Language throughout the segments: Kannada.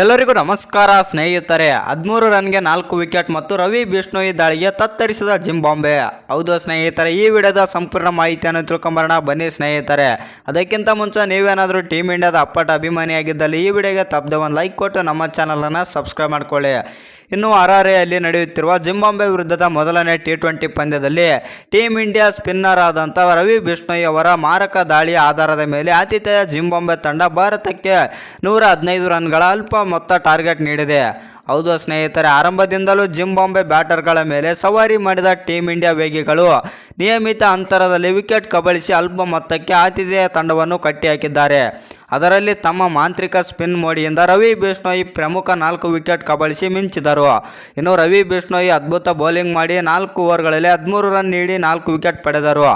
ಎಲ್ಲರಿಗೂ ನಮಸ್ಕಾರ, ಸ್ನೇಹಿತರೆ. ಹದಿಮೂರು ರನ್ಗೆ ನಾಲ್ಕು ವಿಕೆಟ್ ಮತ್ತು ರವಿ ಬಿಷ್ಣೋಯಿ ದಾಳಿಗೆ ತತ್ತರಿಸಿದ ಜಿಂಬಾಂಬೆ. ಹೌದು ಸ್ನೇಹಿತರೆ, ಈ ವಿಡಿಯೋದ ಸಂಪೂರ್ಣ ಮಾಹಿತಿಯನ್ನು ತಿಳ್ಕೊಂಬರೋಣ. ಬನ್ನಿ ಸ್ನೇಹಿತರೆ. ಅದಕ್ಕಿಂತ ಮುಂಚೆ ನೀವೇನಾದರೂ ಟೀಮ್ ಇಂಡಿಯಾದ ಅಪ್ಪಟ ಅಭಿಮಾನಿಯಾಗಿದ್ದಲ್ಲಿ ಈ ವಿಡಿಯೋಗೆ ತಪ್ಪದೆ ಒಂದು ಲೈಕ್ ಕೊಟ್ಟು ನಮ್ಮ ಚಾನಲನ್ನು ಸಬ್ಸ್ಕ್ರೈಬ್ ಮಾಡ್ಕೊಳ್ಳಿ. ಇನ್ನು ಹರಾರೆಯಲ್ಲಿ ನಡೆಯುತ್ತಿರುವ ಜಿಂಬಾಂಬೆ ವಿರುದ್ಧದ ಮೊದಲನೇ ಟಿ ಟ್ವೆಂಟಿ ಪಂದ್ಯದಲ್ಲಿ ಟೀಮ್ ಇಂಡಿಯಾ ಸ್ಪಿನ್ನರ್ ಆದಂಥ ರವಿ ಬಿಷ್ಣೋಯಿ ಅವರ ಮಾರಕ ದಾಳಿಯ ಆಧಾರದ ಮೇಲೆ ಆತಿಥೇಯ ಜಿಂಬಾಂಬೆ ತಂಡ ಭಾರತಕ್ಕೆ ನೂರ ಹದಿನೈದು ರನ್ಗಳ ಅಲ್ಪ ಮೊತ್ತ ಟಾರ್ಗೆಟ್ ನೀಡಿದೆ. ಹೌದು ಸ್ನೇಹಿತರೆ ಆರಂಭದಿಂದಲೂ ಜಿಂಬಾಂಬೆ ಬ್ಯಾಟರ್ಗಳ ಮೇಲೆ ಸವಾರಿ ಮಾಡಿದ ಟೀಮ್ ಇಂಡಿಯಾ ವೇಗಿಗಳು ನಿಯಮಿತ ಅಂತರದಲ್ಲಿ ವಿಕೆಟ್ ಕಬಳಿಸಿ ಅಲ್ಪ ಮೊತ್ತಕ್ಕೆ ಆತಿಥೇಯ ತಂಡವನ್ನು ಕಟ್ಟಿಹಾಕಿದ್ದಾರೆ. ಅದರಲ್ಲಿ ತಮ್ಮ ಮಾಂತ್ರಿಕ ಸ್ಪಿನ್ ಮೋಡಿಯಿಂದ ರವಿ ಬಿಷ್ಣೋಯಿ ಪ್ರಮುಖ ನಾಲ್ಕು ವಿಕೆಟ್ ಕಬಳಿಸಿ ಮಿಂಚಿದರು. ಇನ್ನು ರವಿ ಬಿಷ್ಣೋಯಿ ಅದ್ಭುತ ಬೌಲಿಂಗ್ ಮಾಡಿ ನಾಲ್ಕು ಓವರ್ಗಳಲ್ಲಿ ಹದಿಮೂರು ರನ್ ನೀಡಿ ನಾಲ್ಕು ವಿಕೆಟ್ ಪಡೆದರು.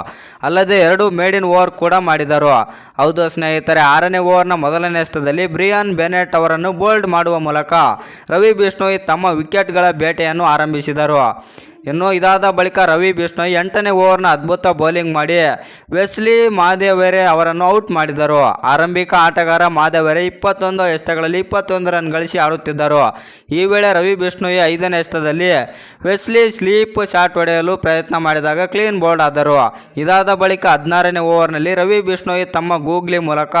ಅಲ್ಲದೆ ಎರಡು ಮೇಡಿನ್ ಓವರ್ ಕೂಡ ಮಾಡಿದರು. ಹೌದು ಸ್ನೇಹಿತರೆ, ಆರನೇ ಓವರ್ನ ಮೊದಲನೇ ಎಸ್ತದಲ್ಲಿ ಬ್ರಿಯಾನ್ ಬೆನೆಟ್ ಅವರನ್ನು ಬೋಲ್ಡ್ ಮಾಡುವ ಮೂಲಕ ರವಿ ಬಿಷ್ಣೋಯಿ ತಮ್ಮ ವಿಕೆಟ್ಗಳ ಬೇಟೆಯನ್ನು ಆರಂಭಿಸಿದರು. ಇನ್ನು ಇದಾದ ಬಳಿಕ ರವಿ ಬಿಷ್ಣೋಯ್ ಎಂಟನೇ ಓವರ್ನ ಅದ್ಭುತ ಬೌಲಿಂಗ್ ಮಾಡಿ ವೆಸ್ಲಿ ಮಾದೇವರೆ ಅವರನ್ನು ಔಟ್ ಮಾಡಿದರು. ಆರಂಭಿಕ ಆಟಗಾರ ಮಾದೇವರೆ ಇಪ್ಪತ್ತೊಂದು ಎಷ್ಟಗಳಲ್ಲಿ ಇಪ್ಪತ್ತೊಂದು ರನ್ ಗಳಿಸಿ ಆಡುತ್ತಿದ್ದರು. ಈ ವೇಳೆ ರವಿ ಬಿಷ್ಣೋಯ್ ಐದನೇ ಎಷ್ಟದಲ್ಲಿ ವೆಸ್ಲಿ ಸ್ಲೀಪ್ ಶಾಟ್ ಹೊಡೆಯಲು ಪ್ರಯತ್ನ ಮಾಡಿದಾಗ ಕ್ಲೀನ್ ಬೋಲ್ಡ್ ಆದರು. ಇದಾದ ಬಳಿಕ ಹದಿನಾರನೇ ಓವರ್ನಲ್ಲಿ ರವಿ ಬಿಷ್ಣೋಯ್ ತಮ್ಮ ಗೂಗ್ಲಿ ಮೂಲಕ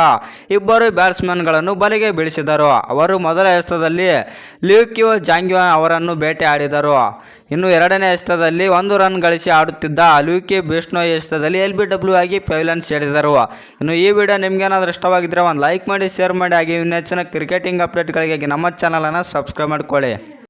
ಇಬ್ಬರು ಬ್ಯಾಟ್ಸ್ಮನ್ಗಳನ್ನು ಬಲೆಗೆ ಬೀಳಿಸಿದರು. ಅವರು ಮೊದಲ ಎಷ್ಟದಲ್ಲಿ ಲ್ಯೂಕ್ಯೋ ಜಾಂಗ್ಯೋ ಅವರನ್ನು ಭೇಟಿ ಆಡಿದರು. ಇನ್ನು ಎರಡನೇ ಎಸ್ತದಲ್ಲಿ ಒಂದು ರನ್ ಗಳಿಸಿ ಆಡುತ್ತಿದ್ದ ಲೂಕಿ ಬಿಷ್ಣೋಯ್ ಎಷ್ಟದಲ್ಲಿ ಎಲ್ ಬಿ ಡಬ್ಲ್ಯೂ ಆಗಿ ಪೈಲನ್ ಸೇರಿದರು ಇನ್ನು ಈ ವಿಡಿಯೋ ನಿಮ್ಗೇನಾದರೂ ಇಷ್ಟವಾಗಿದ್ದರೆ ಒಂದು ಲೈಕ್ ಮಾಡಿ, ಶೇರ್ ಮಾಡಿ, ಹಾಗೆ ಇನ್ನು ಹೆಚ್ಚಿನ ಕ್ರಿಕೆಟಿಂಗ್ ಅಪ್ಡೇಟ್ಗಳಿಗಾಗಿ ನಮ್ಮ ಚಾನಲನ್ನು ಸಬ್ಸ್ಕ್ರೈಬ್ ಮಾಡ್ಕೊಳ್ಳಿ.